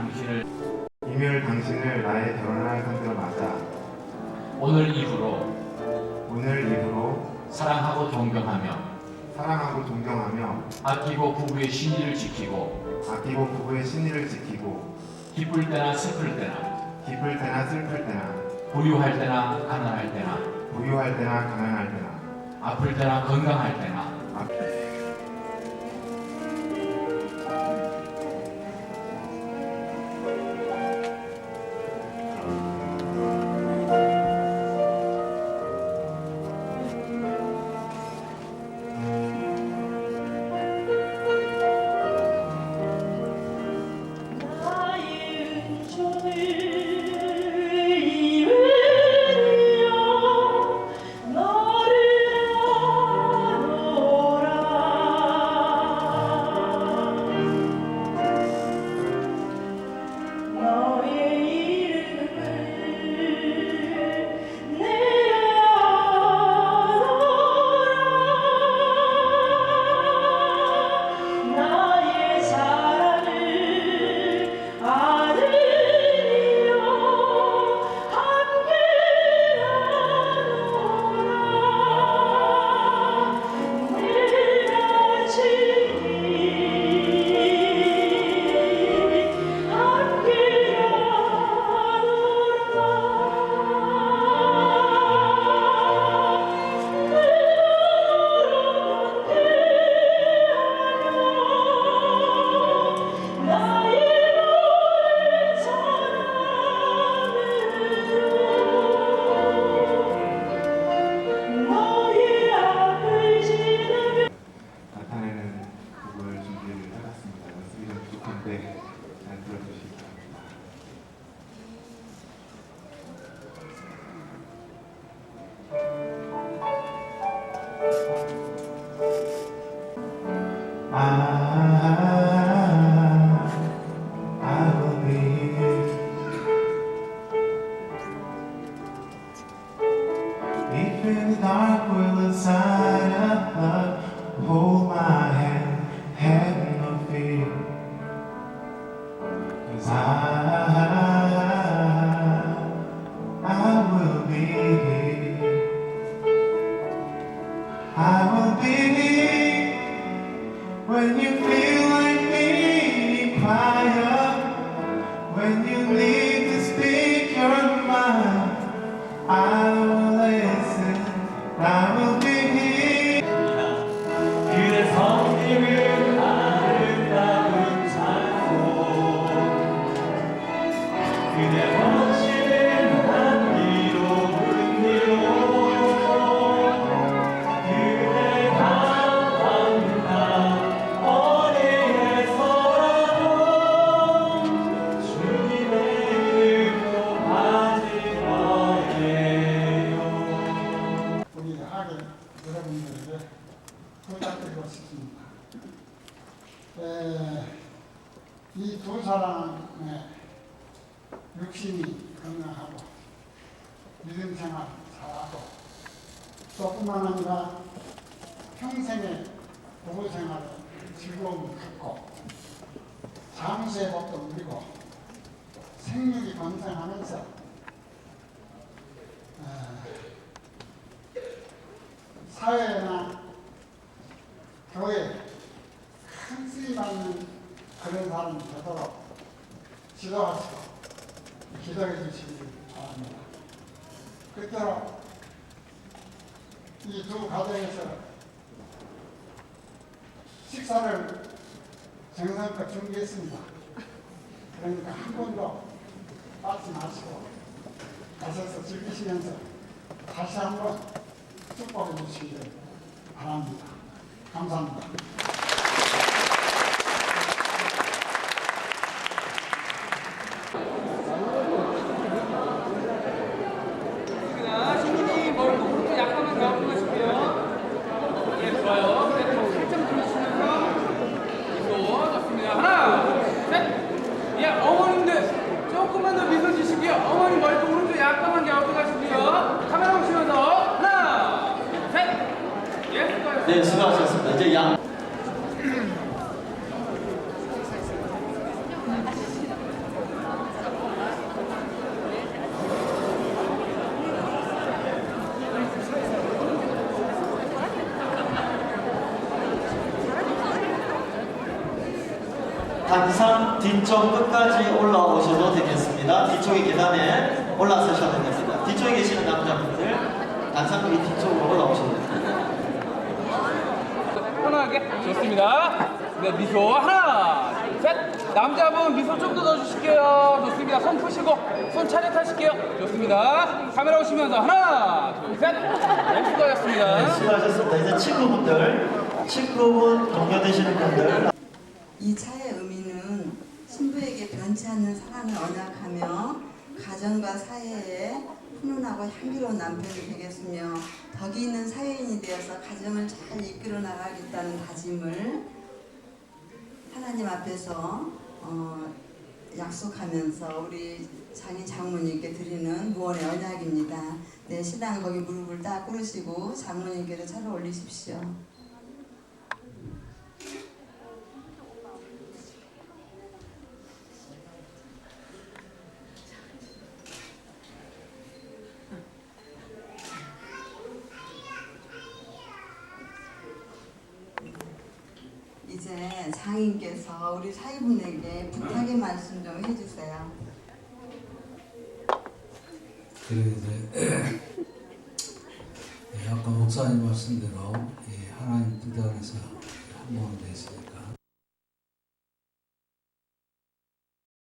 당신을 이멸 당신을 나의 결혼할 상대로 맞아. 오늘 이후로 오늘 이후로 사랑하고 존경하며 사랑하고 존경하며 아끼고 부부의 신의를 지키고 아끼고 부부의 신의를 지키고 기쁠 때나 슬플 때나 기쁠 때나 슬플 때나 부유할 때나 가난할 때나 부유할 때나 가난할 때나 아플 때나 건강할 때나 아, Hold my hand, have no fear. Cause I, 여러분들에게 부탁드리고 싶습니다. 이 두 사람의 육신이 건강하고 믿음 생활 잘하고 또뿐만 아니라 평생의 부부 생활에 즐거움을 갖고 장수의 법도 누리고 생육이 건강하면서 사회나 교회 큰 쓰임 받는 그런 사람이 되도록 지도하시고 기도해 주시기 바랍니다. 그토록 이두 가정에서 식사를 정성껏 준비했습니다. 그러니까 한 번도 빠지 마시고 가셔서 즐기시면서 다시 한번 축복해 주시길 바랍니다. 감사합니다. 네, 수고하셨습니다. 이제 양. 단상 뒤쪽 끝까지 올라오셔도 되겠습니다. 뒤쪽에 계단에 올라서셔도 됩니다. 뒤쪽에 계시는 남자분들 단상 뒤쪽으로 올라오셔도 됩니다. 편하게 좋습니다. 네 미소 하나 둘셋 남자분 미소 좀 더 넣어주실게요. 좋습니다. 손 푸시고 손 차렷 하실게요. 좋습니다. 카메라 오시면서 하나 둘셋 네, 수고하셨습니다. 네, 수고하셨습니다. 이제 친구분들, 친구분 동료 되시는 분들 이 차의 의미는 신부에게 변치 않는 사랑을 언약하며 가정과 사회에 훈훈하고 향기로운 남편이 되겠으며 덕이 있는 사회인이 되어서 가정을 잘 이끌어 나가겠다는 다짐을 하나님 앞에서 어, 약속하면서 우리 장인 장모님께 드리는 무언의 언약입니다. 네, 신랑 거기 무릎을 딱 꿇으시고 장모님께도 차를 올리십시오. 이제 장인께서 우리 사위분에게 부탁의 말씀 좀 해주세요. 그래 이제 예, 아까 목사님 말씀대로 이 하나님 뜻 안에서 한번 되시